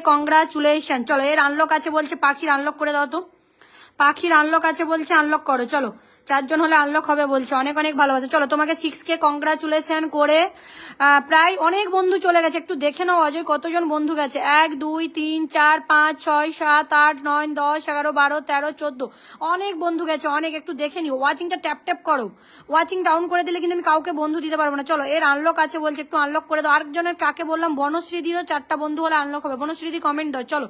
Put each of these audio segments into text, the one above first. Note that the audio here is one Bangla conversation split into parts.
কংগ্রাচুলেশন। চলো, এর আনলক আছে বলছে, পাখির আনলক করে দাও তো। পাখির আনলক আছে বলছে আনলক করো, চলো। চারজন হলে আনলক হবে বলছে। অনেক অনেক ভালোবাসে। চলো, তোমাকে সিক্স কে কংগ্রাচুলেশন করে প্রায় অনেক বন্ধু চলে গেছে। একটু দেখে নাও, অজয়, কতজন বন্ধু গেছে? এক, দুই, তিন, চার, পাঁচ, ছয়, সাত, আট, নয়, দশ, এগারো, বারো, তেরো, চোদ্দ। অনেক বন্ধু গেছে, অনেক। একটু দেখে নিও। ওয়াচিংটা ট্যাপ ট্যাপ করো। ওয়াচিং ডাউন করে দিলে কিন্তু আমি কাউকে বন্ধু দিতে পারব না। চলো, এর আনলক আছে বলছে, একটু আনলক করে দাও। আরেকজনের কাকে বললাম? বনশ্রীদিরও চারটা বন্ধু হলে আনলক হবে। বনশ্রীদি কমেন্ট দাও। চলো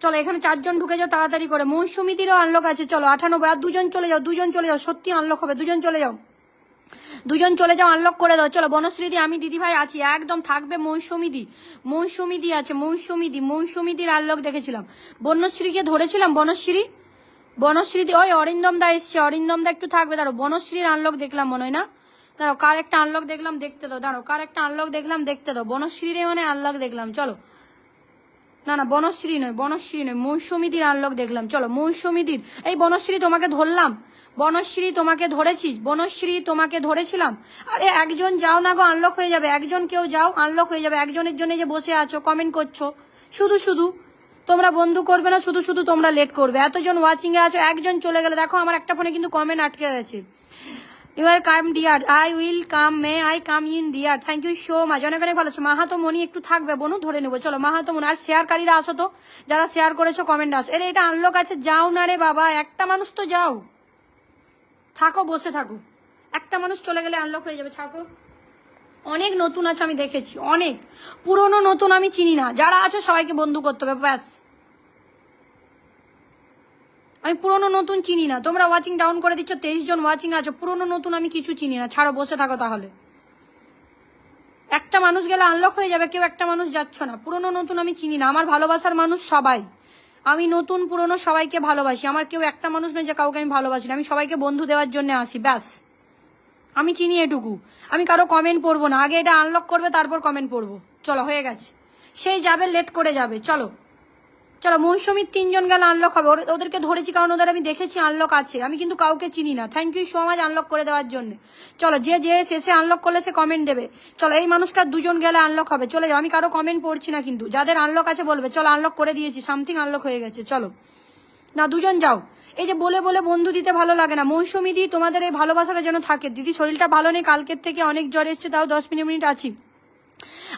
চলো, এখানে চারজন ঢুকে যাও, তাড়াতাড়ি করে। মৌসুমিদিরও আনলক আছে। চলো, আঠানব্বই, আর দুজন চলে যাও, দুজন চলে যাও, সত্যি আনলক হবে। দুজন চলে যাও। দুজন চলে যাও আনলক করে দাও। চলো, বনশ্রীদি, আমি দিদি ভাই আছি। একদম থাকবে মৌসুমিদি। মৌসুমিদি আছে, মৌসুমিদি, মৌসুমিদির আনলক দেখেছিলাম। বনশ্রীকে ধরেছিলাম, বনশ্রী? বনশ্রীদি, ওই অরিন্দম দা এসছে। অরিন্দম দা একটু থাকবে দাঁড়ো বনশ্রীর আনলক দেখলাম মনে হয়, না? দাঁড়ো কার একটা আনলক দেখলাম, দেখতে দাও দাঁড়ো কার একটা আনলক দেখলাম, দেখতে দাও। বনশ্রীর মানে আনলক দেখলাম। চলো না না, বনশ্রী নয় বনশ্রী নয়, মৌসুমিদির আনলক দেখলাম। চলো, মৌসুমিদির। এই বনশ্রী তোমাকে ধরলাম। বনশ্রী তোমাকে ধরেছি, বনশ্রী তোমাকে ধরেছিলাম। আরে একজন যাও না গো আনলক হয়ে যাবে। একজন কেউ যাও আনলক হয়ে যাবে। একজনের জন্য যে বসে আছো কমেন্ট করছ। শুধু শুধু। তোমরা বন্ধু করবে না, শুধু শুধু তোমরা লেট করবে। এতজন ওয়াচিং এ আছো, একজন চলে গেলে। দেখো, আমার একটা ফোনে কিন্তু কমেন্ট আটকে গেছে you are come dear I will come may I come in dear thank you so much অনেক অনেক ভালো আছো। মাহাতো মনি একটু থাকবে বনু, ধরে নেব। চলো, মাহাতো মনি আর শেয়ারকারীরা আসো তো? যারা শেয়ার করেছ কমেন্ট আসো এরে, এটা আনলক আছে। যাও না রে বাবা, একটা মানুষ তো যাও। থাকো, বসে থাকো। একটা মানুষ চলে গেলে আনলক হয়ে যাবে, থাকো। অনেক নতুন আছে, আমি দেখেছি। অনেক। পুরনো নতুন আমি চিনি না। যারা আছো, সবাইকে বন্ধু করতে হবে, ব্যাস। আমি পুরনো নতুন চিনি না। তোমরা ওয়াচিং ডাউন করে দিচ্ছ, তেইশ জন ওয়াচিং আছো। পুরনো নতুন আমি কিছু চিনি না। ছাড়ো, বসে থাকো তাহলে। একটা মানুষ গেলে আনলক হয়ে যাবে, কেউ একটা মানুষ যাচ্ছ না। পুরনো নতুন আমি চিনি না। আমার ভালোবাসার মানুষ সবাই। আমি নতুন, পুরনো সবাইকে ভালোবাসি। আমার কেউ একটা মানুষ নয় যে কাউকে আমি ভালোবাসি না। আমি সবাইকে বন্ধু দেওয়ার জন্য আসি, ব্যাস। আমি চিনি এটুকু। আমি কারও কমেন্ট পড়ব না। আগে এটা আনলক করবে, তারপর কমেন্ট পড়ব। চলো, হয়ে গেছে। সেই যাবে লেট করে যাবে। চলো। চলো মৌসুমীর তিনজন গেলে আনলক হবে। ওদেরকে ধরেছি কারণ ওদের আমি দেখেছি আনলক আছে। আমি কিন্তু কাউকে চিনি না। Thank you so much unlock করে দেওয়ার জন্য। চলো, যে যে শেষে আনলক করলে সে কমেন্ট দেবে। চলো, এই মানুষটা দুজন গেলে আনলক হবে। চলে যাও। আমি কারও কমেন্ট পড়ছি না কিন্তু। যাদের আনলক আছে বলবে, চলো আনলক করে দিয়েছি। সামথিং আনলক হয়ে গেছে। চলো। না, দুজন যাও। এই যে বলে বলে বন্ধু দিতে ভালো লাগে না। মৌসুমি দি তোমাদের এই ভালোবাসাটা যেন থাকে। দিদি, শরীরটা ভালো নেই। কালকের থেকে অনেক জ্বর এসছে, তাও দশ মিনিট মিনিট আছি।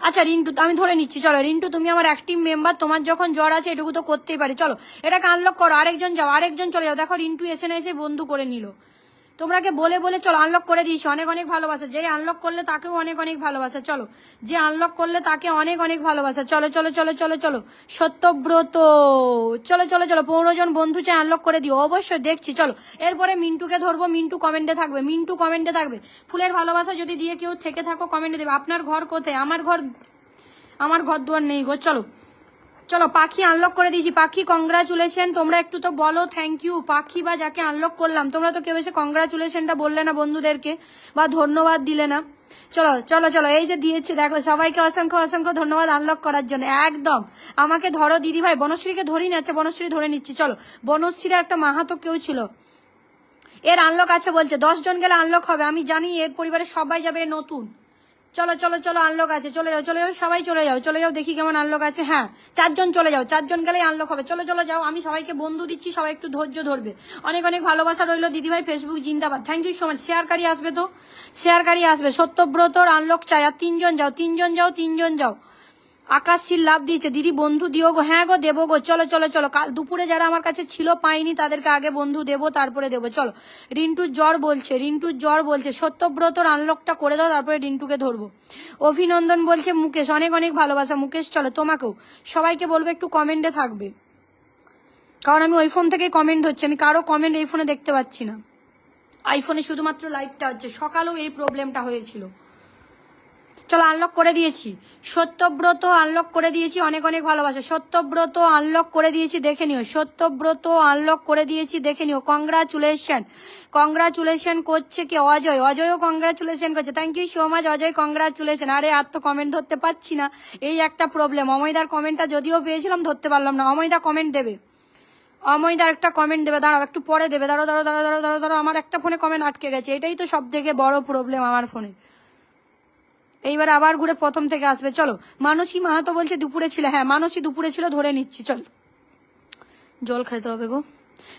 আচ্ছা রিন্টু, আমি ধরে নিচ্ছি, চলো, রিন্টু, তুমি আমার অ্যাক্টিভ মেম্বার তোমার যখন জ্বর আছে, এটুকু তো করতেই পারি। চলো, এটাকে আনলক করো, আরেকজন যাও, আরেকজন চলে যাও। দেখো, রিন্টু এসে না এসে বন্ধু করে নিল। তোমরাকে বলে বলে চলো আনলক করে দিয়েছি অনেক অনেক ভালোবাসা। যে আনলক করলে তাকেও অনেক অনেক ভালোবাসা, চলো। যে আনলক করলে তাকে অনেক অনেক ভালোবাসা, চলো চলো চলো চলো চলো। সত্যব্রত। চলো চলো চলো পনেরো জন বন্ধু চাই আনলক করে দিও। অবশ্যই দেখছি, চলো। এরপরে মিন্টুকে ধরবো, মিন্টু কমেন্টে থাকবে, মিন্টু কমেন্টে থাকবে। ফুলের ভালোবাসা যদি দিয়ে কেউ থেকে থাকো কমেন্টে দেবে। আপনার ঘর কোথায়? আমার ঘর আমার ঘর দুয়ার নেই গো, চলো। চলো, পাখি আনলক করে দিয়েছি। পাখি কংগ্রাচুলেশন তোমরা একটু তো বলো থ্যাংক ইউ পাখি বা যাকে আনলক করলাম, তোমরা তো কেউ এসে কংগ্রাচুলেশনটা বললে না বন্ধুদেরকে বা ধন্যবাদ দিলে না। চলো চলো চলো, এই যে দিয়েছে দেখো সবাইকে অসংখ্য অসংখ্য ধন্যবাদ আনলক করার জন্য। একদম। আমাকে ধরো দিদি ভাই বনশ্রীকে ধরি না আচ্ছা বনশ্রী ধরে নিচ্ছি। চলো, বনশ্রীর একটা মাহাতো কেউ ছিল। এর আনলক আছে বলছে, দশ জন গেলে আনলক হবে। আমি জানি, এর পরিবারের সবাই যাবে নতুন। চলো চলো চলো আনলক আছে। চলে যাও চলে যাও, সবাই চলে যাও চলে যাও, দেখি কেমন আনলক আছে। হ্যাঁ চারজন চলে যাও, চারজন গেলেই আনলক হবে। চলো চলো, যাও, আমি সবাইকে বন্ধু দিচ্ছি, সবাই একটু ধৈর্য ধরবে। অনেক অনেক ভালোবাসা রইল, দিদিভাই ফেসবুক জিন্দাবাদ। থ্যাংক ইউ সো মাচ শেয়ারকারী আসবে তো? শেয়ারকারী আসবে। সত্যব্রতর আনলক চাই, আর তিনজন যাও তিনজন যাও তিনজন যাও। আকাশশীল লাভ দিয়েছে। দিদি, বন্ধু দিও গো। হ্যাঁ গো, দেবো গো। চলো চলো চলো। কাল দুপুরে যারা আমার কাছে ছিল, পাইনি, তাদেরকে আগে বন্ধু দেবো, তারপরে দেবো। চলো। রিন্টুর জ্বর বলছে রিন্টুর জ্বর বলছে সত্যব্রতর আনলকটা করে দাও, তারপরে রিন্টুকে ধরবো। অভিনন্দন বলছে, মুকেশ, অনেক অনেক ভালোবাসা। মুকেশ, চলো, তোমাকেও। সবাইকে বলব, একটু কমেন্টে থাকবে। কারণ আমি ওই ফোন থেকে কমেন্ট হচ্ছে, আমি কারও কমেন্ট এই ফোনে দেখতে পাচ্ছি না। আইফোনে শুধুমাত্র লাইটটা হচ্ছে। সকালেও এই প্রবলেমটা হয়েছিল। চলো আনলক করে দিয়েছি। সত্যব্রত আনলক করে দিয়েছি, অনেক অনেক ভালোবাসা। সত্যব্রত আনলক করে দিয়েছি, দেখে নিও। সত্যব্রত আনলক করে দিয়েছি, দেখে নিও। কংগ্রাচুলেশন কংগ্রাচুলেশন করছে কি? অজয়। অজয়ও কংগ্রাচুলেশন করছে। Thank you so much Ajay congratulation আরে, আর তো কমেন্ট ধরতে পারছি না। এই একটা প্রবলেম অময়দার কমেন্টটা যদিও পেয়েছিলাম, ধরতে পারলাম না। অময়দা কমেন্ট দেবে। অময়দার একটা কমেন্ট দেবে। দাঁড়াও, একটু পরে দেবে। দাঁড়াও দাঁড়াও দাঁড়াও দাঁড়াও দাঁড়াও দাঁড়াও। আমার একটা ফোনে কমেন্ট আটকে গেছে। এটাই তো সব থেকে বড় প্রবলেম আমার ফোনে এইবার আবার ঘুরে প্রথম থেকে আসবে। চলো, মানসী মাহাতো বলছে দুপুরে ছিল। হ্যাঁ মানসী দুপুরে ছিল, ধরে নিচ্ছি, চল। জল খাইতে হবে গো।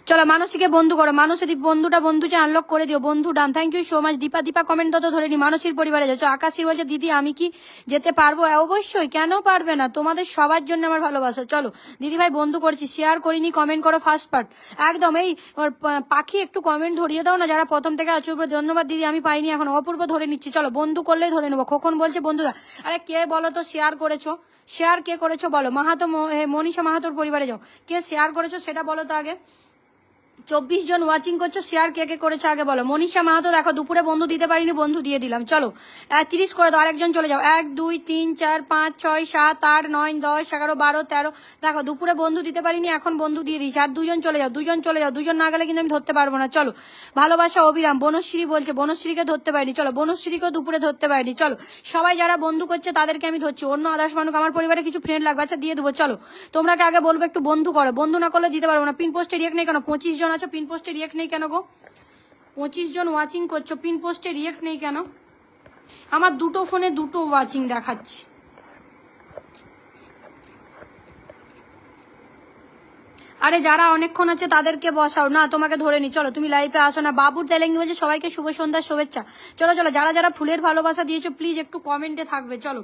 চলো, মানসীকে বন্ধু করো। মানসী বন্ধুটা বন্ধুকে আনলক করে দিও। বন্ধু done thank you so much Dipa Dipa comment তো ধরে নি মানসীর পরিবারে যাচ্ছ আকাশী বলছে, দিদি, আমি কি যেতে পারব? অবশ্যই। কেন পারবে না? তোমাদের সবার জন্য আমার ভালোবাসা। চলো, দিদি ভাই, বন্ধু করছি। শেয়ার করিনি কমেন্ট করো ফার্স্ট পার্ট একদম, এই পাখি একটু কমেন্ট ধরিয়ে দাও না। যারা প্রথম থেকে আছে ধন্যবাদ। দিদি, আমি পাইনি এখন। অপূর্ব ধরে নিচ্ছি। চলো, বন্ধু করলেই ধরে নেব। কখন বলছে, বন্ধুরা, আরে কে বলো তো শেয়ার করেছ? শেয়ার কে করেছ বলো? মাহাতো মনীষা মাহাতোর পরিবারে যাও। কে শেয়ার করেছ সেটা বলো তো আগে। চব্বিশ জন ওয়াচিং করছ শেয়ার কে কে করেছ আগে বলো। মনীষা মাহাতো, দেখো, দুপুরে বন্ধু দিতে পারিনি, বন্ধু দিয়ে দিলাম। চলো তিরিশ করে দাও, আরেকজন চলে যাও। এক, দুই, তিন, চার, পাঁচ, ছয়, সাত, আট, নয়, দশ, এগারো, বারো, তেরো। দেখো, দুপুরে বন্ধু দিতে পারিনি, এখন বন্ধু দিয়ে দিয়েছি। আর দুজন চলে যাও, দুজন চলে যাও। দুজন না গেলে কিন্তু আমি ধরতে পারব না। চলো, ভালোবাসা অবিরাম। বনশ্রী বলছে, বনশ্রীকে ধরতে পারিনি। চলো, বনশ্রীকেও দুপুরে ধরতে পারিনি। চলো, সবাই যারা বন্ধু করছে, তাদেরকে আমি ধরছি। অন্য আদার্স মানুষ আমার পরিবারে কিছু ফ্রেন্ড লাগবে আচ্ছা দিয়ে দেবো। চলো তোমরা আগে বলব, একটু বন্ধু করো। বন্ধু না করলে দিতে পারব না। পিন পোস্টে নেই কেন? পঁচিশ জন আছো? পিন পোস্টে রিয়েক্ট নেই কেন গো? পঁচিশ জন ওয়াচিং করছ, পিন পোস্টে রিয়েক্ট নেই কেন? আমার দুটো ফোনে দুটো ওয়াচিং দেখাচ্ছে। আরে যারা অনেকক্ষণ আছে তাদেরকে বসাও। না, তোমাকে ধরে নি। চলো, তুমি লাইফে আসো না। বাবুর বলছে সবাইকে শুভ সন্ধ্যার শুভেচ্ছা। চলো চলো, যারা যারা ফুলের ভালোবাসা দিয়েছ প্লিজ একটু কমেন্টে থাকবে। চলো।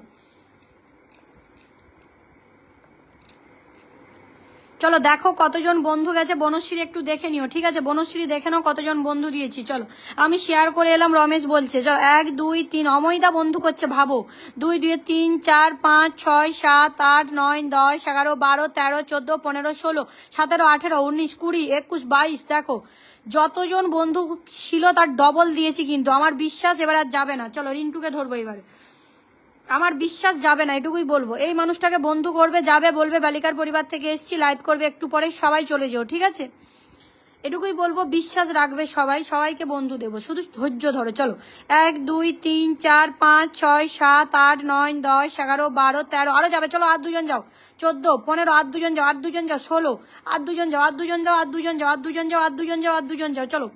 চলো দেখো কতজন বন্ধু গেছে, বনশ্রী একটু দেখে নিও, ঠিক আছে? বনশ্রী দেখে নাও কতজন বন্ধু দিয়েছি, চলো। আমি শেয়ার করে এলাম, রমেশ বলছে চলো এক, দুই, তিন, অময়দা বন্ধু করছে, ভাবো। দুই দুই, তিন, চার, পাঁচ, ছয়, সাত, আট, নয়, দশ, এগারো, বারো, তেরো, চোদ্দ, পনেরো, ষোলো, সতেরো, আঠেরো, উনিশ, কুড়ি, একুশ, বাইশ, দেখো। যতজন বন্ধু ছিল তার ডবল দিয়েছি কিন্তু, আমার বিশ্বাস এবার আর যাবে না। চলো, রিন্টুকে ধরবো এবারে। আমার বিশ্বাস যাবে না, এটুকুই বলব। এই মানুষটাকে বন্ধু করবে, যাবে, বলবে, বালিকার পরিবার থেকে এসছি লাইভ করবে, একটু পরে সবাই চলে যেও, ঠিক আছে? এটুকুই বলব, বিশ্বাস রাখবে সবাই, সবাইকে বন্ধু দেবো, শুধু ধৈর্য ধরো, চলো। এক, দুই, তিন, চার, পাঁচ, ছয়, সাত, আট, নয়, দশ, এগারো, বারো, তেরো, আরও যাবে, চলো, আর দুজন যাও। চোদ্দ, পনেরো, আর দুজন যাও, আর দুজন যাও, ষোলো, আর দুজন যাও, আর দুজন যাও, আর দুজন যাও, আর দুজন যাও, আর দুজন যাও, আর দুজন যাও, চলো।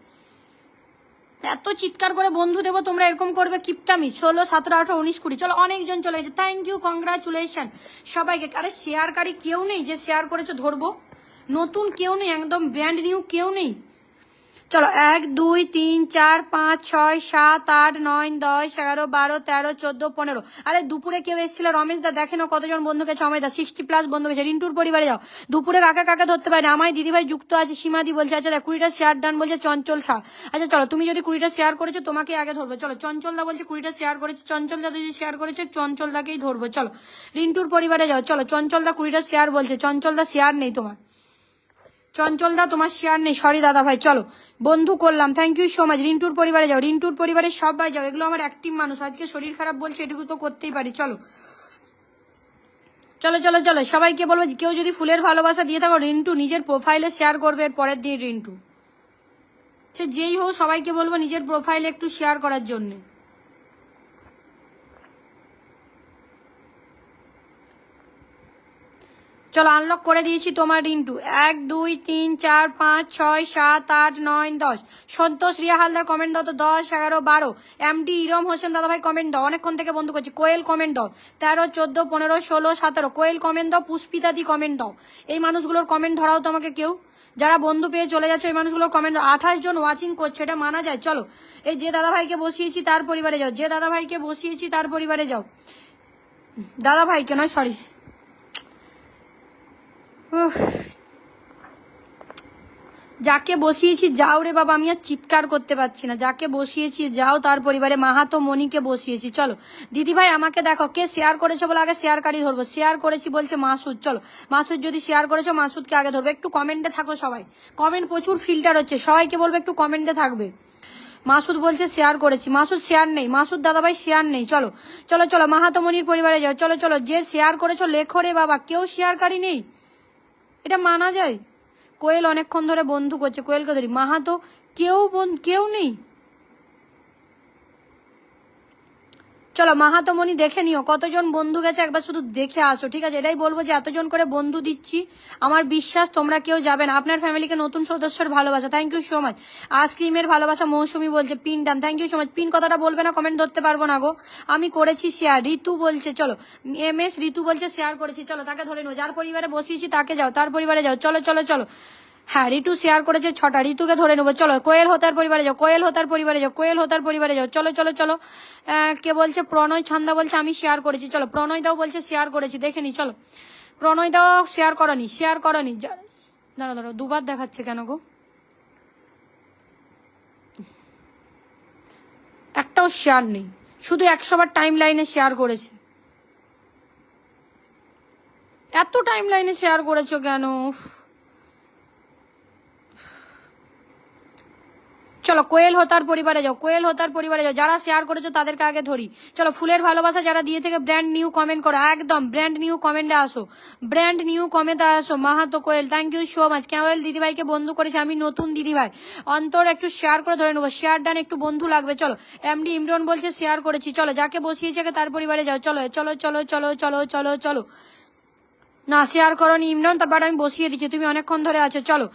এত চিৎকার করে বন্ধু দেবো, তোমরা এরকম করবে কিপটামি। ষোলো, সতেরো, আঠারো, উনিশ, কুড়ি, চলো, অনেকজন চলে গেছে থ্যাংক ইউ কংগ্রাচুলেশন সবাইকে, আরে শেয়ারকারী কেউ নেই যে শেয়ার করেছ, ধরবো। নতুন কেউ নেই, একদম ব্র্যান্ড নিউ কেউ নেই। চলো, এক, দুই, তিন, চার, পাঁচ, ছয়, সাত, আট, নয়, দশ, এগারো, বারো, তেরো, চোদ্দ, পনেরো। আরে, দুপুরে কেউ এসেছিল? রমেশ দা দেখেন কতজন বন্ধু গেছে অমেশ দা সিক্সটি প্লাস বন্ধু গেছে রিন্টুর পরিবারে যাও। দুপুরে কাকে কাকে ধরতে পারে? না আমায় দিদিভাই যুক্ত আছে, সীমাদি বলছে আচ্ছা কুড়িটা শেয়ার ডান বলছে, চঞ্চল সার আচ্ছা চলো, তুমি যদি কুড়িটা শেয়ার করেছ, তোমাকে আগে ধরবো। চলো, চঞ্চল দা বলছে, কুড়িটা শেয়ার করেছে, চঞ্চল দা যদি শেয়ার করেছে, চঞ্চল দাকেই ধরবো। চলো, রিন্টুর পরিবারে যাও। চলো, চঞ্চল দা কুড়িটা শেয়ার বলছে, চঞ্চল দা শেয়ার নেই তোমার। চঞ্চল দা, তোমার শেয়ার নেই। সরি দাদা ভাই, চলো। বন্ধু করলাম। থ্যাংক ইউ সো মাচ রিন্টুর পরিবারে যাও। রিন্টুর পরিবারের সবাই যাও। এগুলো আমার অ্যাক্টিভ মানুষ। আজকে শরীর খারাপ বলছে, এটুকু তো করতেই পারি। চলো। চলো চলো চলো। সবাইকে বলব, কেউ যদি ফুলের ভালোবাসা দিয়ে থাকো, রিন্টু নিজের প্রোফাইলে শেয়ার করবে এর পরের দিন রিন্টু। সে যেই হোক, সবাইকে বলব নিজের প্রোফাইলে একটু শেয়ার করার জন্যে। চলো আনলক করে দিয়েছি তোমার রিন্টু। এক, দুই, তিন, চার, পাঁচ, ছয়, সাত, আট, নয়, দশ। সন্তোষ, রিয়া হালদার কমেন্ট দাও তো দশ, এগারো, বারো। এমডি ইরম হোসেন দাদাভাই কমেন্ট দাও। অনেকক্ষণ থেকে বন্ধু করছি। কোয়েল কমেন্ট দাও। তেরো, চোদ্দ, পনেরো, ষোলো, সতেরো। কোয়েল কমেন্ট দাও। পুষ্পিতা দি কমেন্ট দাও। এই মানুষগুলোর কমেন্ট ধরাও তোমাকে কেউ। যারা বন্ধু পেয়ে চলে যাচ্ছে ওই মানুষগুলোর কমেন্ট আঠাশ জন ওয়াচিং করছে, এটা মানা যায়। চলো, এই যে দাদাভাইকে বসিয়েছি, তার পরিবারে যাও। যে দাদাভাইকে বসিয়েছি, তার পরিবারে যাও। দাদাভাইকে নয় সরি। যাকে বসিয়েছি, যাও রে বাবা, আমি আর চিৎকার করতে পারছি না। যাকে বসিয়েছি, যাও তার পরিবারে। মাহাতো মনিকে বসিয়েছি। চলো দিদি ভাই আমাকে দেখো, কে শেয়ার করেছ বলে আগে শেয়ারকারী ধরবো। শেয়ার করেছি বলছে মাসুদ। চলো, মাসুদ যদি শেয়ার করেছ, মাসুদকে আগে ধরবো। একটু কমেন্টে থাকো সবাই। কমেন্ট প্রচুর ফিল্টার হচ্ছে। সবাইকে বলব একটু কমেন্টে থাকবে। মাসুদ বলছে শেয়ার করেছি। মাসুদ শেয়ার নেই। মাসুদ দাদাভাই শেয়ার নেই। চলো চলো চলো, মাহাতো মনির পরিবারে যাও। চলো চলো, যে শেয়ার করেছ, লেখো রে বাবা। কেউ শেয়ারকারী নেই। এটা মানা যায়? কোয়েল অনেকক্ষণ ধরে বন্ধু করছে। কোয়েলকে ধরি। মাহাতো কেউ কেউ নেই। চলো, মাহাতমণি দেখে নিও, কতজন বন্ধু গেছে, একবার শুধু দেখে আসো, ঠিক আছে? এটাই বলব যে এতজন করে বন্ধু দিচ্ছি। আমার বিশ্বাস, তোমরা কেউ যাবে না। আপনার ফ্যামিলিকে নতুন সদস্যর ভালোবাসা থ্যাংক ইউ সো মাচ আইসক্রিমের ভালোবাসা মৌসুমি বলছে pin done thank you so much pin কথাটা বলবে না কমেন্ট ধরতে পারব না গো। আমি করেছি শেয়ার ঋতু বলছে, চলো এম এস ঋতু বলছে শেয়ার করেছি। চলো, তাকে ধরে নেব যার পরিবারে বসিয়েছি, তাকে যাও। তার পরিবারে যাও। চলো চলো চলো। হ্যাঁ ঋতু শেয়ার করেছে ছটা। ঋতুকে ধরে নেব। চলো, কোয়েল হোতার পরিবারে যাও, কোয়েল হোতার পরিবারে যাও, কোয়েল হোতার পরিবারে যাও। চলো চলো চলো। কে বলছে? প্রণয় ছন্দা বলছে, আমি শেয়ার করেছি। চলো, প্রণয় দাও বলছে শেয়ার করেছি। দেখে নি, চলো। প্রণয় দাও শেয়ার করনি শেয়ার করনি দাঁড়ো দাঁড়ো দুবার দেখাচ্ছে কেন গো? একটাও শেয়ার নেই। শুধু একশোবার টাইম লাইনে শেয়ার করেছে। এত টাইম লাইনে শেয়ার করেছ কেন? চলো, কোয়েল হোতার পরিবারে যাও, কোয়েল হোতার পরিবারে যাও। যারা শেয়ার করেছ তাদেরকে আগে ধরি। চলো, ফুলের ভালোবাসা যারা দিয়ে থেকে ব্র্যান্ড নিউ কমেন্ট করো, একদম ব্র্যান্ড নিউ কমেন্টে আসো। ব্র্যান্ড নিউ কমেন্টে আসো, Mahato Koel thank you so much Koel দিদিভাইকে বন্ধু করেছে আমি, নতুন দিদিভাই। অন্তর একটু শেয়ার করে ধরে নেব শেয়ার ডান একটু বন্ধু লাগবে। চলো এমডি ইমরান বলছে শেয়ার করেছি। চলো, যাকে বসিয়েছে তার পরিবারে যাও। চলো চলো চলো চলো চলো চলো চলো। না শেয়ার করনি, ইমরান, তারপর আমি বসিয়ে দিচ্ছি, তুমি অনেকক্ষণ ধরে আছো, চলো।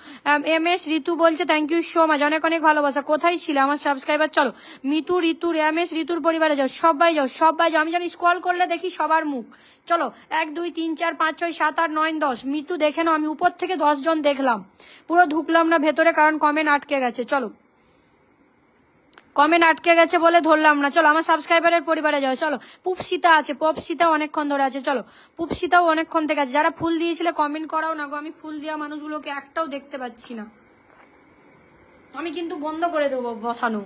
এম এস ঋতু বলছে থ্যাংক ইউ সো মাচ অনেক অনেক ভালোবাসা। কোথায় ছিল আমার সাবস্ক্রাইবার চলো। মিতু ঋতুর এম এস ঋতুর পরিবারে যাও, সবাই যাও সবাই যাও। আমি জানি স্কল করলে দেখি সবার মুখ। চলো, এক, দুই, তিন, চার, পাঁচ, ছয়, সাত, আট, নয়, দশ। মিতু, দেখে নাও, আমি উপর থেকে দশ জন দেখলাম। পুরো ঢুকলাম না ভেতরে, কারণ কমেন্ট আটকে গেছে। চলো। কমেন্ট আটকে গেছে বলে ধরলাম না। চলো, আমার সাবস্ক্রাইবারের পরিবারে যাও, চলো। পুপসিতা আছে, পপসিতা অনেকক্ষণ ধরে আছে, চলো। পুপসিতাও অনেকক্ষণ থেকে আছে। যারা ফুল দিয়েছিলে কমেন্ট করাও না গো। আমি ফুল দেওয়া মানুষগুলোকে একটাও দেখতে পাচ্ছি না। আমি কিন্তু বন্ধ করে দেবো বসানো।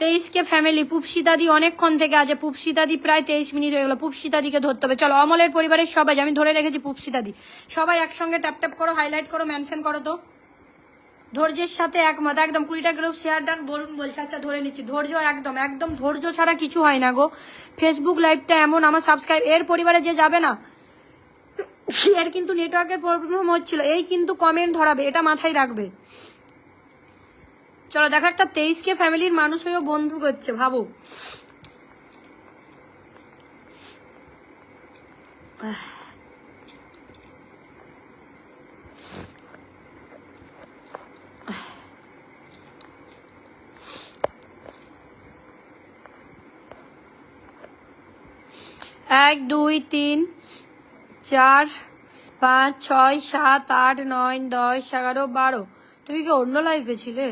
তেইশকে ফ্যামিলি পুপসিতাদি অনেকক্ষণ থেকে আছে। পুপসিতাদি প্রায় তেইশ মিনিট হয়ে গেলো। পুপসিতাদিকে ধরতে হবে। চলো, অমলের পরিবারের সবাই, আমি ধরে রেখেছি পুপসিতাদি সবাই একসঙ্গে ট্যাপ ট্যাপ করো হাইলাইট করো মেনশন করো তো। ধৈর্যের সাথে একমত। একদম, কুড়িটা গ্রুপ শেয়ার ডান বলুন, বলছে আচ্ছা ধরে নিচ্ছি। ধৈর্য একদম একদম ধৈর্য ছাড়া কিছু হয় না গো। ফেসবুক লাইভটা এমন, আমার সাবস্ক্রাইব এর পরিবারে যে যাবে না, এর কিন্তু নেটওয়ার্কের প্রবলেম হচ্ছিল। এই কিন্তু কমেন্ট ধরাবে, এটা মাথায় রাখবে। চলো, দেখো, একটা তেইশকে ফ্যামিলির মানুষ হয়েও বন্ধু করছে, ভাবো। এক, দুই, তিন, চার, পাঁচ, ছয়, সাত, আট, নয়, দশ, এগারো, বারো। তুমি কি অন্য লাইফে ছিলে?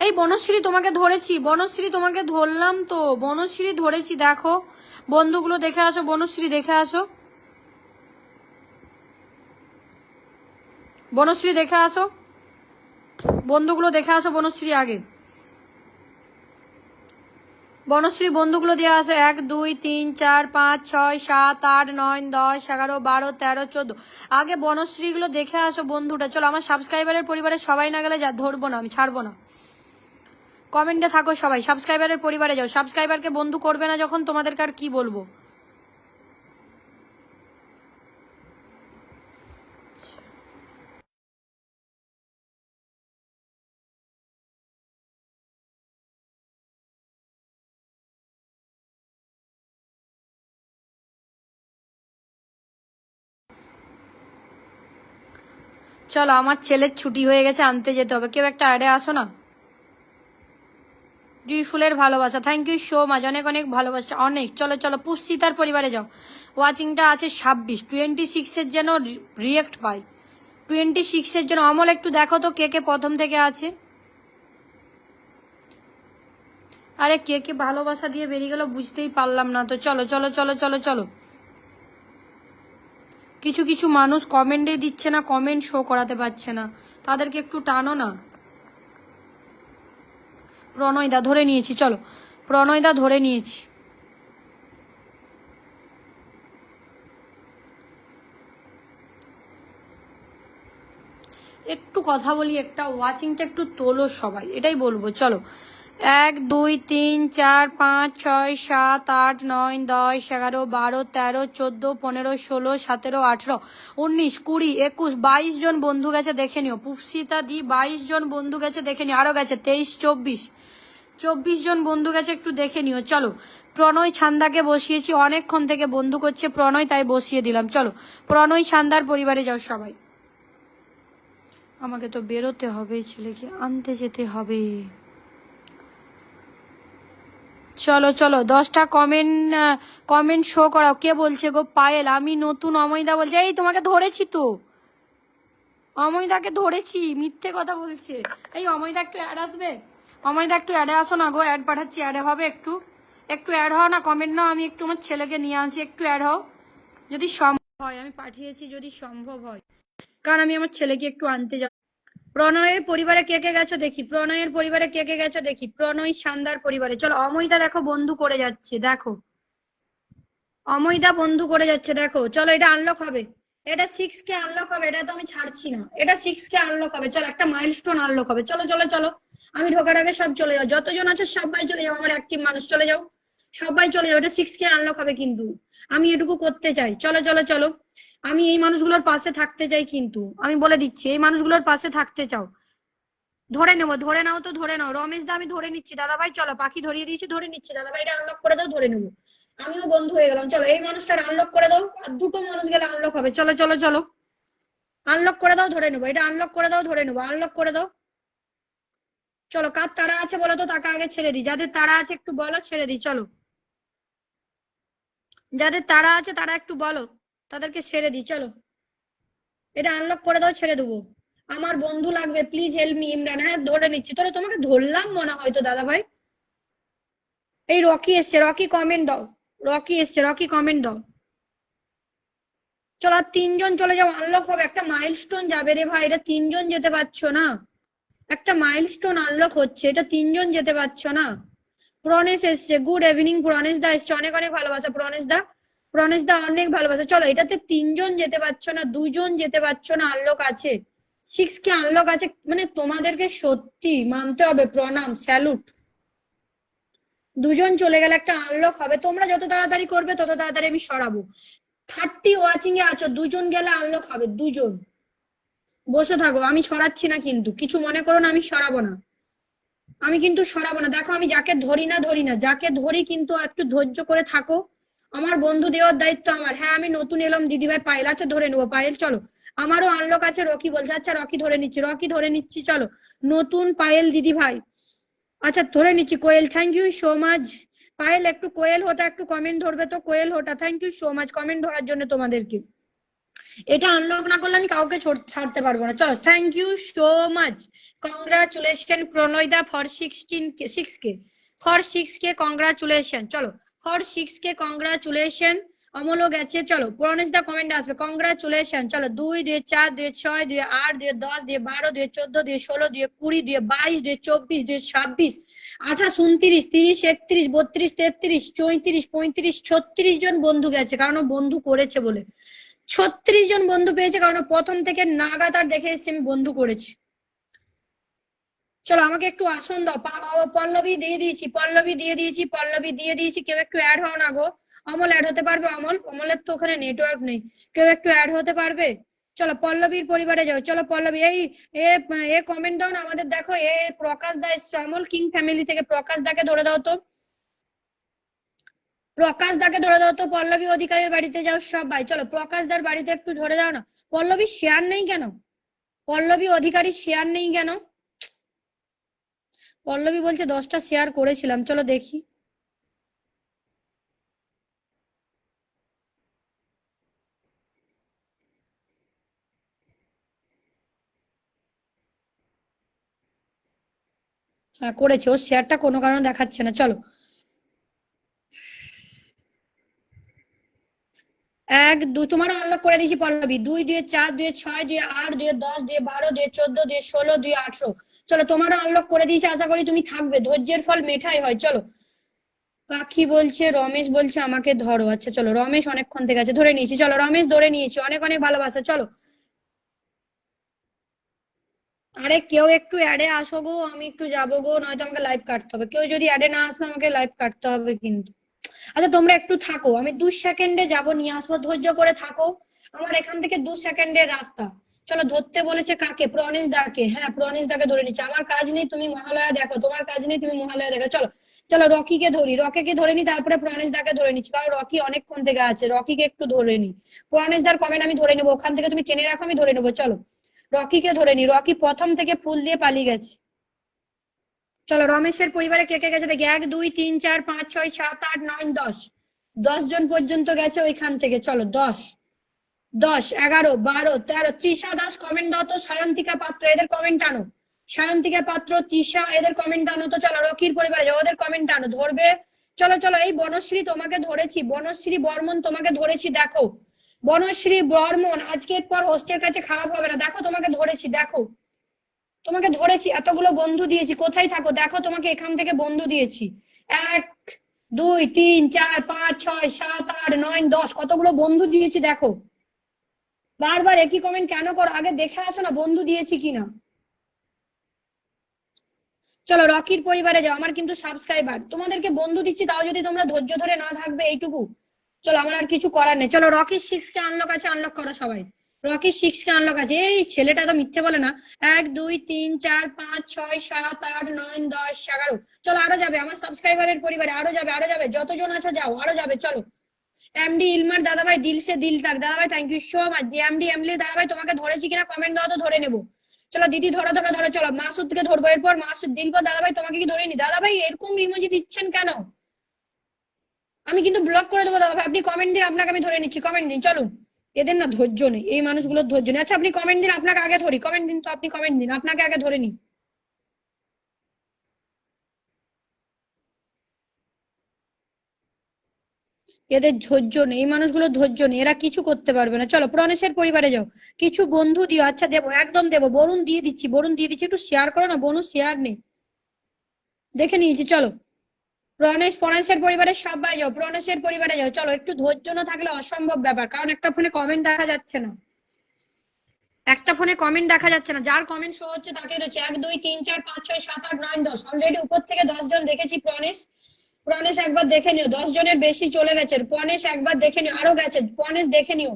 এই বনশ্রী তোমাকে ধরেছি, বনশ্রী তোমাকে ধরলাম তো, বনশ্রী ধরেছি, দেখো। বন্ধুগুলো দেখে আসো, বনশ্রী দেখে আসো। বনশ্রী দেখে আসো। বন্ধুগুলো দেখে আসো, বনশ্রী আগে। বনশ্রী বন্ধুগুলো দেওয়া আছে এক, দুই, তিন, চার, পাঁচ, ছয়, সাত, আট, নয়, দশ, এগারো, বারো, তেরো, চোদ্দ। আগে বনশ্রীগুলো দেখে আসো বন্ধুটা চলো, আমার সাবস্ক্রাইবারের পরিবারে সবাই না গেলে যা, ধরবো না, আমি ছাড়বো না। কমেন্টে থাকো সবাই সাবস্ক্রাইবারের পরিবারে যাও। সাবস্ক্রাইবারকে বন্ধু করবে না যখন তোমাদেরকে আর কি বলব? চলো, আমার ছেলের ছুটি হয়ে গেছে, আনতে যেতে হবে। কেউ একটা আড়ে আসো না। জুই ফুলের ভালোবাসা। থ্যাংক ইউ সো মাচ অনেক অনেক ভালোবাসা। অনেক। চলো চলো পুষ্পিতার পরিবারে যাও। ওয়াচিংটা আছে ছাব্বিশ। টোয়েন্টি সিক্সের যেন রিয়েক্ট পাই। টোয়েন্টি সিক্সের জন্য। অমল, একটু দেখো তো কে কে প্রথম থেকে আছে। আরে, কে কে ভালোবাসা দিয়ে বেরিয়ে গেল বুঝতেই পারলাম না। তো চলো চলো চলো চলো চলো। কিছু কিছু মানুষ কমেন্টে দিচ্ছে না কমেন্ট শো করাতে পারছে না। তাদেরকে একটু টানো না। প্রণয়দা, ধরে নিয়েছি, চলো। প্রণয়দা, ধরে নিয়েছি। একটু কথা বলি, একটা ওয়াচিংটা একটু তোলো সবাই, এটাই বলব, চলো। এক, দুই, তিন, চার, পাঁচ, ছয়, সাত, আট, নয়, দশ, এগারো, বারো, তেরো, চোদ্দ, পনেরো, ষোলো, সতেরো, আঠেরো, উনিশ, কুড়ি, একুশ, বাইশ জন বন্ধু গেছে, দেখে নিও। পুপসিতা দি, বাইশ জন বন্ধু গেছে, দেখে নিও। আরও গেছে, তেইশ, চব্বিশ। চব্বিশ জন বন্ধু গেছে, একটু দেখে নিও। চলো, প্রণয় ছান্দাকে বসিয়েছি, অনেকক্ষণ থেকে বন্ধু করছে প্রণয়, তাই বসিয়ে দিলাম। চলো, প্রণয় ছান্দার পরিবারে যাও সবাই। আমাকে তো বেরোতে হবে, ছেলেকে আনতে যেতে হবে। চলো চলো, দশটা কমেন্ট কমেন্ট শো করাও। কে বলছে গো? পায়েল, আমি নতুন অময়দা বলছে। এই, তোমাকে ধরেছি তো। অময়দাকে ধরেছি, মিথ্যে কথা বলছে। এই, অময়দা একটু অ্যাড আসবে? অময়দা একটু অ্যাডে আসো না গো অ্যাড পাঠাচ্ছি অ্যাডে হবে একটু। একটু অ্যাড হও না কমেন্ট নাও, আমি একটু আমার ছেলেকে নিয়ে আসি, একটু অ্যাড হও। যদি সম্ভব হয়, আমি পাঠিয়েছি, যদি সম্ভব হয়। কারণ আমি আমার ছেলেকে একটু আনতে যাব। প্রণয়ের পরিবারে কে কে গেছো দেখি, প্রণয়ের পরিবারে কে কে গেছো দেখি, প্রণয় শানদার পরিবারে, চলো অময়দা দেখো বন্ধু করে যাচ্ছে, দেখো। অময়দা বন্ধু করে যাচ্ছে, দেখো, চলো এটা আনলক হবে। এটা সিক্স কে আনলক হবে, এটা তো আমি ছাড়ছি না। এটা সিক্স কে আনলক হবে, চলো একটা মাইলস্টোন আনলক হবে। চলো চলো চলো, আমি ঢোকার আগে সব চলে যাও। যতজন আছো সবাই চলে যাও, আমার অ্যাক্টিভ মানুষ চলে যাও। সবাই চলে যাও, এটা সিক্স কে আনলক হবে কিন্তু। আমি এটুকু করতে চাই। চলো চলো চলো। আমি এই মানুষগুলোর পাশে থাকতে চাই কিন্তু। আমি বলে দিচ্ছি, এই মানুষগুলোর পাশে থাকতে চাও। ধরে নেব, ধরে নাও তো ধরে নাও। রমেশ দা, আমি ধরে নিচ্ছি। দাদা ভাই চলো, পাখি ধরিয়ে দিয়েছি, ধরে নিচ্ছি। দাদা ভাই এটা আনলক করে দাও, ধরে নেব। আমিও বন্ধু হয়ে গেলাম। চলো, এই মানুষটা আনলক করে দাও। আর দুটো মানুষ গেলে আনলক হবে। চলো চলো চলো। আনলক করে দাও, ধরে নেব। এটা আনলক করে দাও, ধরে নেব। আনলক করে দাও। চলো, কার তারা আছে বলো তো? তাকে আগে ছেড়ে দিই। যাদের তারা আছে একটু বলো, ছেড়ে দিই। চলো। যাদের তারা আছে তারা একটু বলো। তাদেরকে ছেড়ে দিই, চলো। এটা আনলক করে দাও, ছেড়ে দেবো। আমার বন্ধু লাগবে প্লিজ হেল্প মি ইমরান। হ্যাঁ ধরে নিচ্ছি। তোরা তোমাকে ধরলাম মনে হয় তো দাদা ভাই এই রকি এসছে, রকি কমেন্ট দাও। রকি এসছে, রকি কমেন্ট দাও। চলো, আর তিনজন চলে যাও আনলক হবে। একটা মাইলস্টোন যাবে রে ভাই, এটা তিনজন যেতে পারছ না। একটা মাইলস্টোন আনলক হচ্ছে, এটা তিনজন যেতে পারছ না। প্রণেশ এসছে গুড ইভিনিং প্রণেশ দা এসছে। অনেক অনেক ভালোবাসা প্রণেশ দা। প্রণেশ দা অনেক ভালোবাসা। চলো, এটাতে তিনজন যেতে পারছ না, দুজন যেতে পারছ না আনলক আছে। সিক্স কে আনলক আছে মানে তোমাদেরকে সত্যি মানতে হবে, প্রণাম স্যালুট দুজন চলে গেলে একটা আনলক হবে। তোমরা যত তাড়াতাড়ি করবে, তত তাড়াতাড়ি আমি সরাবো। থার্টি ওয়াচিং এ আছো, দুজন গেলে আনলক হবে, দুজন। বসে থাকো, আমি সরাচ্ছি না কিন্তু। কিছু মনে করো না, আমি সরাবো না। আমি কিন্তু সরাবো না। দেখো, আমি যাকে ধরি না ধরি না। যাকে ধরি কিন্তু একটু ধৈর্য করে থাকো। আমার বন্ধু দেওয়ার দায়িত্ব আমার। হ্যাঁ আমি নতুন এলাম, দিদিভাই পায়েল আচ্ছা ধরে নেব। পায়েল, চলো। আমারও আনলক আছে, রকি বলছে আচ্ছা রকি ধরে নিচ্ছি, রকি ধরে নিচ্ছি, চলো। নতুন পায়েল দিদি ভাই আচ্ছা ধরে নিচ্ছি, Koel thank you so much Payel, একটু কোয়েল হোটা, একটু কমেন্ট ধরবে তো? Koel Hota thank you so much comment ধরার জন্য তোমাদেরকে। এটা আনলক না করলে আমি কাউকে ছাড়তে পারব না। চলো thank you so much congratulation প্রণয়দা for sixteen six K. For six K congratulation চলো ফর সিক্স কে কংগ্রাচুলেশন অমলও গেছে, চলো পুরনেশ দা কমেন্ট আসবে কংগ্রাচুলেশন চলো, দুই দুই চার দুই ছয় দুই আট দুই দশ দুই বারো দুই চোদ্দ দুই ষোলো দুই কুড়ি দুই বাইশ দুই চব্বিশ দুই ছাব্বিশ, আঠাশ, উনত্রিশ, তিরিশ, একত্রিশ, বত্রিশ, তেত্রিশ, চৌত্রিশ, পঁয়ত্রিশ, ছত্রিশ জন বন্ধু গেছে, কারণ বন্ধু করেছে বলে। ছত্রিশ জন বন্ধু পেয়েছে, কারণ প্রথম থেকে নাগাতার দেখে এসেছে, আমি বন্ধু করেছি। চলো আমাকে একটু আসন দাও। পল্লবী দিয়ে দিয়েছি, পল্লবী দিয়ে দিয়েছি, পল্লবী দিয়ে দিয়েছি। কেউ একটু অ্যাড হও না গো। অমল অ্যাড হতে পারবে? অমল? অমলের তো ওখানে নেটওয়ার্ক নেই। কেউ একটু অ্যাড হতে পারবে? চলো পল্লবীর পরিবারে যাও। চলো পল্লবী, এই, এ কমেন্ট দাও না। আমাদের দেখো, এ প্রকাশ দা এসছে। অমল কিং ফ্যামিলি থেকে প্রকাশ দাকে ধরে দাও তো। প্রকাশ দাকে ধরে দাও তো। পল্লবী অধিকারীর বাড়িতে যাও সবাই। চলো প্রকাশ দার বাড়িতে একটু ধরে দাও না। পল্লবী শেয়ার নেই কেন? পল্লবী অধিকারী শেয়ার নেই কেন? পল্লবী বলছে, দশটা শেয়ার করেছিলাম। চলো দেখি। হ্যাঁ করেছে। ওর শেয়ারটা কোনো কারণে দেখাচ্ছে না। চলো। এক দুই তোমার আনলক করে দিয়েছি পল্লবী। দুই দুই, চার, দুই, ছয়, দুই, আট, দুই, দশ, দুই, বারো, দুই, চোদ্দ, দুই, ষোলো, দুই, আঠারো। চলো, তোমারও আনলক করে দিয়েছি, আশা করি তুমি থাকবে। ধৈর্যের ফল মেঠাই হয়, চলো। পাখি বলছে, রমেশ বলছে, আমাকে ধরো। আচ্ছা চলো, রমেশ অনেকক্ষণ থেকে আছে, ধরে নিয়েছি। চলো, রমেশ ধরে নিয়েছি, অনেক অনেক ভালোবাসা, চলো। আরে, কেউ একটু অ্যাডে আসো গো, আমি একটু যাব গো, নয়তো আমাকে লাইভ কাটতে হবে। কেউ যদি অ্যাডে না আসবে, আমাকে লাইভ কাটতে হবে কিন্তু। আচ্ছা তোমরা একটু থাকো, আমি দু সেকেন্ডে যাব, নিয়ে আসব, ধৈর্য করে থাকো। আমার এখান থেকে দু সেকেন্ডের রাস্তা। চলো ধরতে বলেছে কাকে? প্রণেশ দাকে। হ্যাঁ প্রণেশ দাকে ধরে নিচ্ছে। আমার কাজ নেই, তুমি মহালয়া দেখো। তোমার কাজ নেই, তুমি মহালয়া দেখো। চলো চলো রকিকে ধরি। রকিকে ধরে নি, তারপরে প্রণেশ দাকে ধরে নিচ্ছি। কারণ রকি অনেকক্ষণ থেকে আছে। রকিকে একটু ধরে নি। প্রণেশ দার কমেন্ট আমি ধরে নেব। ওখান থেকে তুমি টেনে রাখো, আমি ধরে নেব। চলো, রকিকে ধরে নি। রকি প্রথম থেকে ফুল দিয়ে পালিয়ে গেছে। চলো, রমেশের পরিবারে কে কে গেছে? দেখি, এক, দুই, তিন, চার, পাঁচ, ছয়, সাত, আট, নয়, দশ। দশ জন পর্যন্ত গেছে ওইখান থেকে। চলো, দশ। দশ, এগারো, বারো, তেরো, তৃষা দাস কমেন্ট দাও তো, সায়ন্তিকা পাত্র, এদের কমেন্ট আনো। সায়ন্তিকা পাত্র, তৃষা, এদের কমেন্ট আনো তো, চলো, রকির পরিবারে যাও, ওদের কমেন্ট আনো, ধরবে। চলো চলো, এই বনশ্রী তোমাকে ধরেছি, বনশ্রী বর্মন তোমাকে ধরেছি, দেখো। বনশ্রী বর্মন, আজকের পর হোস্টের কাছে খারাপ হবে না, দেখো তোমাকে ধরেছি, দেখো। তোমাকে ধরেছি, এতগুলো বন্ধু দিয়েছি, কোথায় থাকো? দেখো তোমাকে এখান থেকে বন্ধু দিয়েছি। এক, দুই, তিন, চার, পাঁচ, ছয়, সাত, আট, নয়, দশ, কতগুলো বন্ধু দিয়েছি, দেখো। বারবার একই কমেন্ট কেন করো? আগে দেখে আসো না বন্ধু দিয়েছি কিনা। চলো, রকির পরিবারে যাও, আমার কিন্তু সাবস্ক্রাইবার তোমাদেরকে বন্ধু দিচ্ছি, তাও যদি তোমরা ধৈর্য ধরে না থাকবে এইটুকু। চলো, আমার আর কিছু করার নেই। চলো, রকির সিক্স কে আনলক আছে আনলক করো সবাই। রকির সিক্স কে আনলক আছে। এই ছেলেটা তো মিথ্যে বলে না। এক, দুই, তিন, চার, পাঁচ, ছয়, সাত, আট, নয়, দশ, এগারো। চলো, আরও যাবে। আমার সাবস্ক্রাইবারের পরিবারে আরও যাবে আরও যাবে। যতজন আছো যাও, আরও যাবে। চলো। এমডি ইলমার দাদাভাই দিল, সে দিল তাক। দাদাভাই থ্যাংক ইউ সো মাচ এমডি এমলি দাদাভাই তোমাকে ধরেছি কিনা কমেন্ট দাও তো ধরে নেব। চলো দিদি ধরো ধরো ধরো, চলো। মাসুদকে ধরবো এরপর। মাসুদ দিলপর দাদাভাই তোমাকে কি ধরে নি দাদাভাই, এরকম রিমোজি দিচ্ছেন কেন? আমি কিন্তু ব্লক করে দেবো দাদাভাই। আপনি কমেন্ট দিন, আপনাকে আমি ধরে নিচ্ছি। কমেন্ট দিন, চলুন। এদের না ধৈর্য নেই। এই মানুষগুলোর ধৈর্য নেই। আচ্ছা আপনি কমেন্ট দিন, আপনাকে আগে ধরি। কমেন্ট দিন তো, আপনি কমেন্ট দিন। আপনাকে আগে ধরে নিই। এদের ধৈর্য নেই, এই মানুষগুলোর ধৈর্য নেই, এরা কিছু করতে পারবে না। চলো প্রণেশের পরিবারে যাও। কিছু বন্ধু দিও আচ্ছা দেবো, একদম দেবো, বরুণ দিয়ে দিচ্ছি, বরুণ দিয়ে দিচ্ছি, একটু শেয়ার করো না, বনু শেয়ার নেই। দেখে নিয়েছি, চলো। প্রণেশ প্রণেশের পরিবারে সবাই যাও প্রণেশের পরিবারে যাও। চলো, একটু ধৈর্য না থাকলে অসম্ভব ব্যাপার, কারণ একটা ফোনে কমেন্ট দেখা যাচ্ছে না। একটা ফোনে কমেন্ট দেখা যাচ্ছে না, যার কমেন্ট শো হচ্ছে তাকে এক, দুই, তিন, চার, পাঁচ, ছয়, সাত, আট, নয়, দশ। অলরেডি উপর থেকে দশ জন দেখেছি প্রণেশ প্রণেশ একবার দেখে নিও, দশ জনের বেশি চলে গেছে। প্রণেশ একবার দেখে নিও, আরও গেছে প্রণেশ দেখে নিও।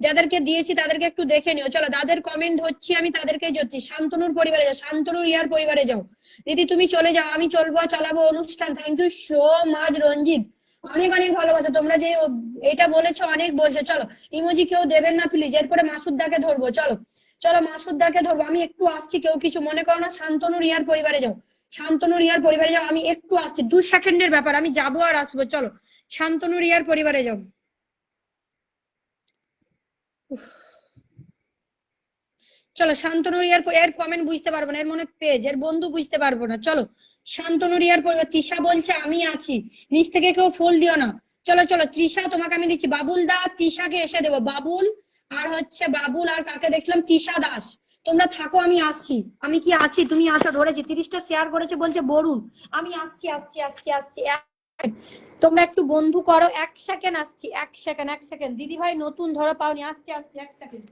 যাদেরকে দিয়েছি তাদেরকে একটু দেখে নিও। চলো যাদের কমেন্ট হচ্ছে আমি তাদেরকে যাচ্ছি শান্তনুর পরিবারে যাও, শান্তনুর ইয়ার পরিবারে যাও। দিদি, তুমি চলে যাও, আমি চলবো, চালাবো অনুষ্ঠান। Thank you so much Ranjit. অনেক অনেক ভালোবাসা। তোমরা যে এটা বলেছ, অনেক বলছো। চলো, ইমোজি কেউ দেবেন না প্লিজ এরপরে মাসুদ্দাকে ধরবো, চলো। চলো, মাসুদ্দাকে ধরবো। আমি একটু আসছি, কেউ কিছু। মনে করো না, শান্তনুর ইয়ার পরিবারে যাও। শান্তনু রিয়ার পরিবারে যাও, আমি একটু আসছি, দু সেকেন্ডের ব্যাপার, আমি যাব আর আসব, চলো। শান্তনু রিয়ার পরিবারে যাও। চলো, শান্তনু রিয়ার এর কমেন্ট বুঝতে পারব না, এর মনে পেজ এর বন্ধু বুঝতে পারব না। চলো, শান্তনু রিয়ার পরিবার তৃষা বলছে, আমি আছি, নিচ থেকে কেউ ফুল দিও না। চলো চলো, তৃষা, তোমাকে আমি দিচ্ছি। বাবুল দা, তৃষাকে এসে দেবো। বাবুল, আর হচ্ছে বাবুল আর কাকে দেখলাম তৃষা দাস। তোমরা থাকো, আমি আসছি। আমি কি আছি? তুমি আসা ধরেছি তিরিশটা শেয়ার করেছে বলছে, বরুণ, আমি আসছি আসছি আসছি আসছি। তোমরা একটু বন্ধু করো, এক সেকেন্ড আসছি, এক সেকেন্ড এক সেকেন্ড দিদি ভাই নতুন ধরা, পাওনি, আসছি আসছি, এক সেকেন্ড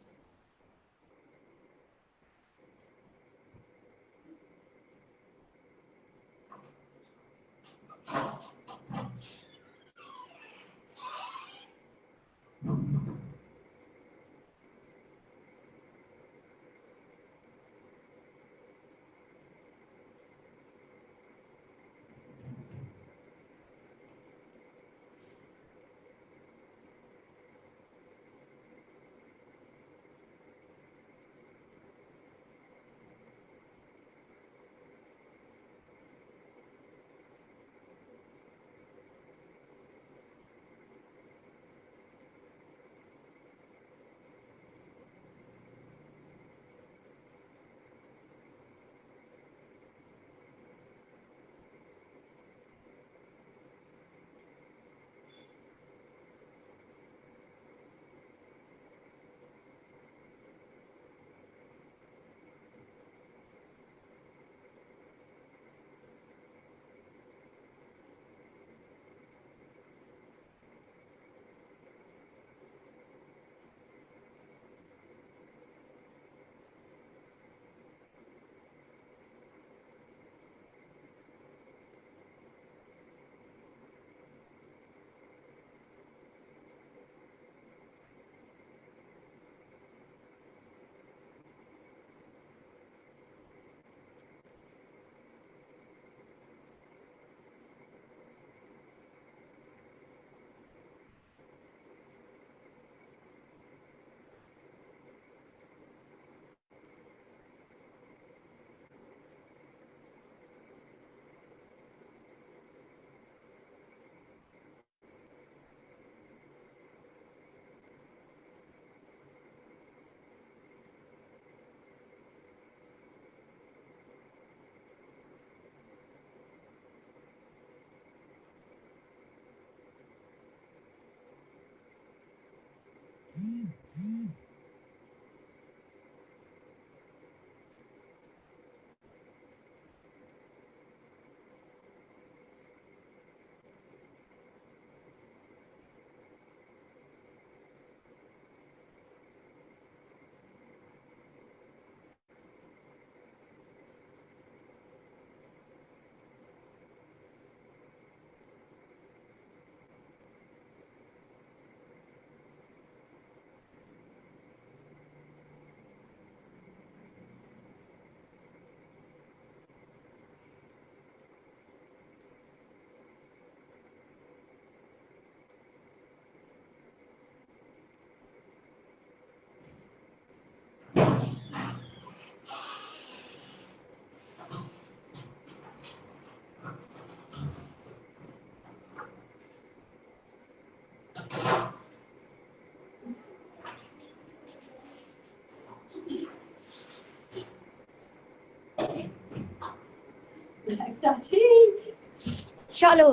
চলো,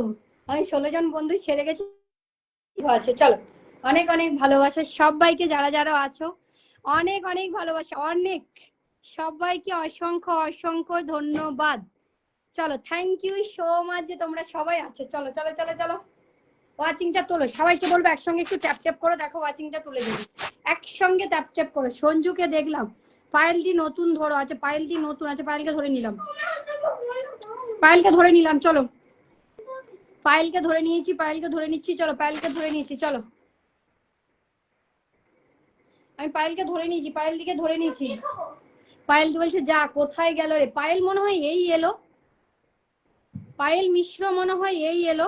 আমি ষোলো জন বন্ধু ছেড়ে গেছি। আছে, চলো। অনেক অনেক ভালোবাসা। সবাইকে যারা যারা আছো, অনেক অনেক ভালোবাসা, অনেক। সবাইকে অসংখ্য অসংখ্য ধন্যবাদ। চলো থ্যাংক ইউ সো মাচ যে তোমরা সবাই আছো। চলো চলো চলো চলো। ওয়াচিংটা তোলো। সবাইকে বলব একসঙ্গে একটু ট্যাপ ট্যাপ করো। দেখো ওয়াচিংটা তুলে দেবে। একসঙ্গে ট্যাপ ট্যাপ করো। সঞ্জুকে দেখলাম। পায়েলটি নতুন ধরো আছে পায়েলটি নতুন আছে পায়েলকে ধরে নিলাম। পায়েলকে ধরে নিলাম, চলো। পায়েলকে ধরে নিয়েছি, পায়েলকে ধরে নিচ্ছি, চলো, পায়েলকে ধরে নিয়েছি, চলো। আমি পায়েলকে ধরে নিয়েছি পায়েল দিকে ধরে নিয়েছি। পায়েল বলছে, যা, কোথায় গেল রে? পায়েল মনে হয় এই এলো। পায়েল মিশ্র মনে হয় এই এলো।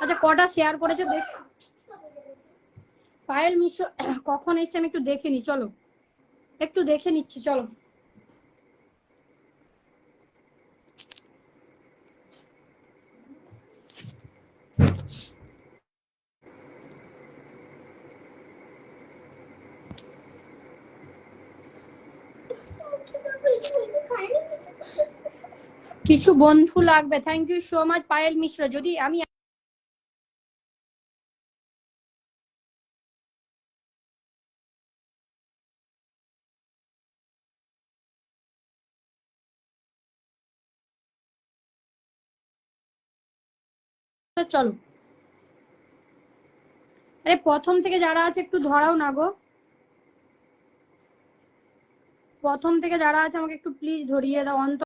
আচ্ছা কটা শেয়ার করেছ দেখ। পায়েল মিশ্র, কখন এসছে আমি একটু দেখে নি, চলো। একটু দেখে নিচ্ছি, চলো। কিছু বন্ধু লাগবে। Thank you so much Payel Mishra. যদি আমি চলো। আরে প্রথম থেকে যারা আছে একটু ধরাও না গো। প্রথম থেকে যারা আছে আমাকে একটু প্লিজ ধরিয়ে দাও অন্ত